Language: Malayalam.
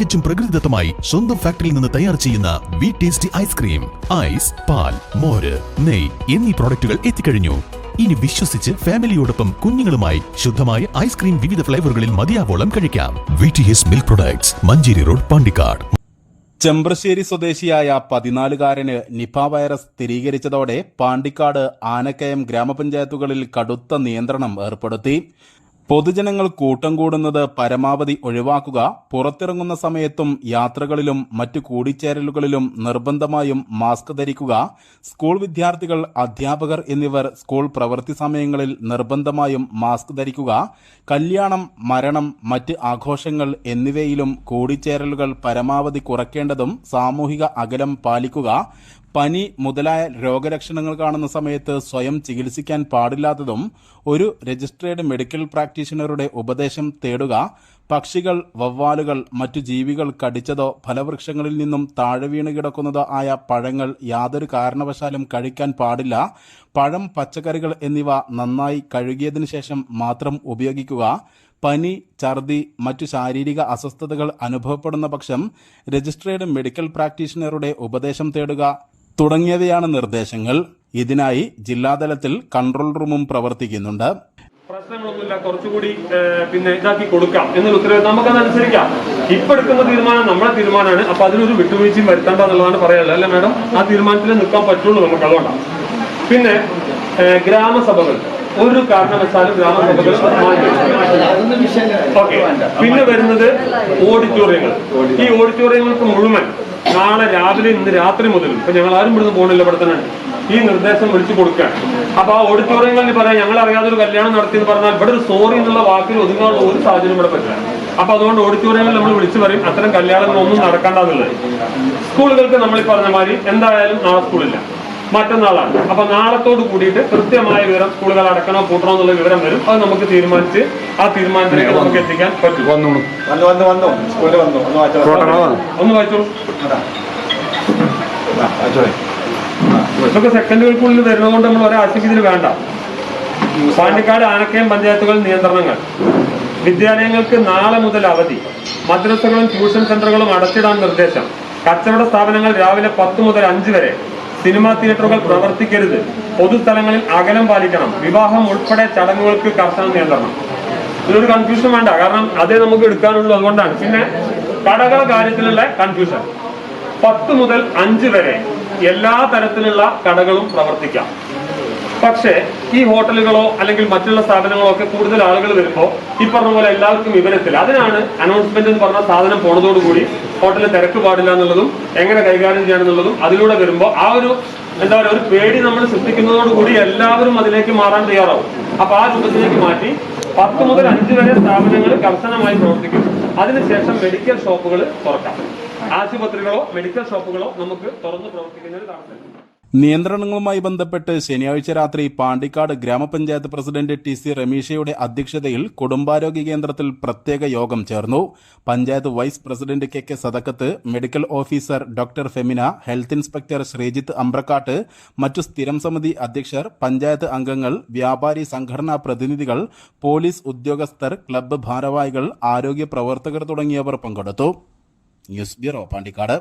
തികച്ചും പ്രകൃതിദത്തമായി സ്വന്തം ഫാക്ടറിയിൽ നിന്ന് തയ്യാർ ചെയ്യുന്ന വി ടേസ്റ്റി ഐസ്ക്രീം ഐസ് പാൽ മോര് നെയ് എന്നീ പ്രോഡക്റ്റുകൾ എത്തിക്കഴിഞ്ഞു. ഇനി വിശ്വസിച്ച് ഫാമിലിയോടൊപ്പം കുഞ്ഞുങ്ങളുമായി ശുദ്ധമായ ഐസ്ക്രീം വിവിധ ഫ്ലേവറുകളിൽ മതിയാവോളം കഴിക്കാം. V T S milk products Manjeri road Pandikkad. Chembrassery സ്വദേശിയായ പതിനാലുകാരന് നിപ വൈറസ് സ്ഥിരീകരിച്ചതോടെ പാണ്ടിക്കാട് ആനക്കയം ഗ്രാമപഞ്ചായത്തുകളിൽ കടുത്ത നിയന്ത്രണം ഏർപ്പെടുത്തി. പൊതുജനങ്ങൾ കൂട്ടം കൂടുന്നത് പരമാവധി ഒഴിവാക്കുക പുറത്തിറങ്ങുന്ന സമയത്തും യാത്രകളിലും മറ്റു കൂടിച്ചേരലുകളിലും നിർബന്ധമായും മാസ്ക് ധരിക്കുക സ്കൂൾ വിദ്യാർത്ഥികൾ അധ്യാപകർ എന്നിവർ സ്കൂൾ പ്രവൃത്തി സമയങ്ങളിൽ നിർബന്ധമായും മാസ്ക് ധരിക്കുക കല്യാണം മരണം മറ്റ് ആഘോഷങ്ങൾ എന്നിവയിലും കൂടിച്ചേരലുകൾ പരമാവധി കുറയ്ക്കേണ്ടതും സാമൂഹിക അകലം പാലിക്കുക പനി മുതലായ രോഗലക്ഷണങ്ങൾ കാണുന്ന സമയത്ത് സ്വയം ചികിത്സിക്കാൻ പാടില്ലാത്തതും ഒരു രജിസ്ട്രേഡ് മെഡിക്കൽ പ്രാക്ടീഷണറുടെ ഉപദേശം തേടുക പക്ഷികൾ വവ്വാലുകൾ മറ്റു ജീവികൾ കടിച്ചതോ ഫലവൃക്ഷങ്ങളിൽ നിന്നും താഴെ വീണ് കിടക്കുന്നതോ ആയ പഴങ്ങൾ യാതൊരു കാരണവശാലും കഴിക്കാൻ പാടില്ല. പഴം പച്ചക്കറികൾ എന്നിവ നന്നായി കഴുകിയതിനു ശേഷം മാത്രം ഉപയോഗിക്കുക. പനി ഛർദി മറ്റു ശാരീരിക അസ്വസ്ഥതകൾ അനുഭവപ്പെടുന്ന പക്ഷം രജിസ്ട്രേഡ് മെഡിക്കൽ പ്രാക്ടീഷണറുടെ ഉപദേശം തേടുക. തുടങ്ങിയവയാണ് നിർദ്ദേശങ്ങൾ. ഇതിനായി ജില്ലാതലത്തിൽ കൺട്രോൾ റൂമും പ്രവർത്തിക്കുന്നുണ്ട്. പ്രശ്നങ്ങളൊന്നുമില്ല. കുറച്ചുകൂടി പിന്നെ ഇതാക്കി കൊടുക്കാം എന്നുള്ള ഉത്തരവ് നമുക്ക് അതനുസരിക്കാം ഇപ്പൊ എടുക്കുന്ന തീരുമാനം നമ്മുടെ തീരുമാനമാണ്. അപ്പൊ അതിനൊരു വിട്ടുവീഴ്ചയും വരുത്തേണ്ട എന്നുള്ളതാണ് പറയാനുള്ളത്. അല്ലേ മാഡം? ആ തീരുമാനത്തിൽ നിൽക്കാൻ പറ്റുള്ളൂ നമുക്ക് അതുകൊണ്ടാണ് പിന്നെ ഗ്രാമസഭകൾ. ഒരു കാരണവശാലും ഗ്രാമസഭകൾ ഓക്കെ. പിന്നെ വരുന്നത് ഓഡിറ്റോറിയങ്ങൾ. ഈ ഓഡിറ്റോറിയങ്ങൾക്ക് മുഴുവൻ നാളെ രാവിലെ ഇന്ന് രാത്രി മുതൽ. ഇപ്പൊ ഞങ്ങൾ ആരും ഇവിടുന്ന് പോകണില്ല ഇവിടെ തന്നെ ഈ നിർദ്ദേശം വിളിച്ചു കൊടുക്കുക അപ്പൊ ആ ഓഡിറ്റോറിയങ്ങളിൽ പറയാം ഞങ്ങൾ അറിയാതെ ഒരു കല്യാണം നടത്തി എന്ന് പറഞ്ഞാൽ ഇവിടെ ഒരു സോറി എന്നുള്ള വാക്കിൽ ഒതുങ്ങാനുള്ള ഒരു സാഹചര്യം ഇവിടെ പറ്റില്ല. അപ്പൊ അതുകൊണ്ട് ഓഡിറ്റോറിയങ്ങളിൽ നമ്മൾ വിളിച്ചു പറയും അത്തരം കല്യാണങ്ങളൊന്നും നടക്കണ്ടെന്നുള്ളത്. സ്കൂളുകൾക്ക് നമ്മൾ പറഞ്ഞ മാതിരി എന്തായാലും നാളെ സ്കൂളില്ല. മറ്റന്നാളാണ്. അപ്പൊ നാളത്തോട് കൂടിയിട്ട് കൃത്യമായ വിവരം സ്കൂളുകൾ അടക്കണോ കൂട്ടണോ എന്നുള്ള വിവരം വരും. അത് നമുക്ക് തീരുമാനിച്ച് ആ തീരുമാനത്തിലേക്ക് നമുക്ക് എത്തിക്കാൻ പറ്റും. വന്നു വന്നു വന്നു. സ്കൂളിൽ വന്നു. ഒന്ന് വായിച്ചോ ഒന്ന് വായിച്ചോളൂ. ഇതൊക്കെ സെക്കൻഡുകൾക്കുള്ളിൽ വരുന്നതുകൊണ്ട് നമ്മൾ ഒരാഴ്ചക്ക് ഇതിൽ വേണ്ട. പാണ്ടിക്കാട് ആനക്കയം പഞ്ചായത്തുകൾ നിയന്ത്രണങ്ങൾ. വിദ്യാലയങ്ങൾക്ക് നാളെ മുതൽ അവധി. മദ്രസകളും ട്യൂഷൻ സെന്ററുകളും അടച്ചിടാൻ നിർദ്ദേശം. കച്ചവട സ്ഥാപനങ്ങൾ രാവിലെ പത്ത് മുതൽ അഞ്ച് വരെ. സിനിമാ തിയേറ്ററുകൾ പ്രവർത്തിക്കരുത്. പൊതുസ്ഥലങ്ങളിൽ അകലം പാലിക്കണം. വിവാഹം ഉൾപ്പെടെ ചടങ്ങുകൾക്ക് കർശന നിയന്ത്രണം. ഇതിലൊരു കൺഫ്യൂഷൻ വേണ്ട. കാരണം അതേ നമുക്ക് എടുക്കാനുള്ളൂ അതുകൊണ്ടാണ്. പിന്നെ കടകൾ കാര്യത്തിലുള്ള കൺഫ്യൂഷൻ പത്ത് മുതൽ അഞ്ച് വരെ എല്ലാ തരത്തിലുള്ള കടകളും പ്രവർത്തിക്കാം. പക്ഷേ ഈ ഹോട്ടലുകളോ അല്ലെങ്കിൽ മറ്റുള്ള സ്ഥാപനങ്ങളോ ഒക്കെ കൂടുതൽ ആളുകൾ വരുമ്പോൾ ഈ പറഞ്ഞ പോലെ എല്ലാവർക്കും വിവരത്തിൽ അതിനാണ് അനൗൺസ്മെന്റ് എന്ന് പറഞ്ഞ സാധനം പോണതോടുകൂടി ഹോട്ടലിൽ തിരക്ക് പാടില്ല എന്നുള്ളതും എങ്ങനെ കൈകാര്യം ചെയ്യണം എന്നുള്ളതും അതിലൂടെ വരുമ്പോൾ ആ ഒരു എന്താ പറയുക ഒരു പേടി നമ്മൾ സൃഷ്ടിക്കുന്നതോടുകൂടി എല്ലാവരും അതിലേക്ക് മാറാൻ തയ്യാറാവും. അപ്പൊ ആ രൂപത്തിലേക്ക് മാറ്റി പത്ത് മുതൽ അഞ്ച് വരെ സ്ഥാപനങ്ങൾ കർശനമായി പ്രവർത്തിക്കും. അതിനുശേഷം മെഡിക്കൽ ഷോപ്പുകൾ തുറക്കാം. ആശുപത്രികളോ മെഡിക്കൽ ഷോപ്പുകളോ നമുക്ക് തുറന്ന് പ്രവർത്തിക്കുന്നതിന് തടസ്സമില്ല. നിയന്ത്രണങ്ങളുമായി ബന്ധപ്പെട്ട് ശനിയാഴ്ച രാത്രി പാണ്ടിക്കാട് ഗ്രാമപഞ്ചായത്ത് പ്രസിഡന്റ് ടി സി റമീഷയുടെ അധ്യക്ഷതയിൽ കുടുംബാരോഗ്യ കേന്ദ്രത്തിൽ പ്രത്യേക യോഗം ചേർന്നു. Panchayat vice president K K Sadakkath medical officer doctor Femina health inspector Sreejith Ambrakkat മറ്റു സ്ഥിരം സമിതി അധ്യക്ഷർ പഞ്ചായത്ത് അംഗങ്ങൾ വ്യാപാരി സംഘടനാ പ്രതിനിധികൾ പോലീസ് ഉദ്യോഗസ്ഥർ ക്ലബ്ബ് ഭാരവാഹികൾ ആരോഗ്യ പ്രവർത്തകർ തുടങ്ങിയവർ പങ്കെടുത്തു. News bureau Pandikkad.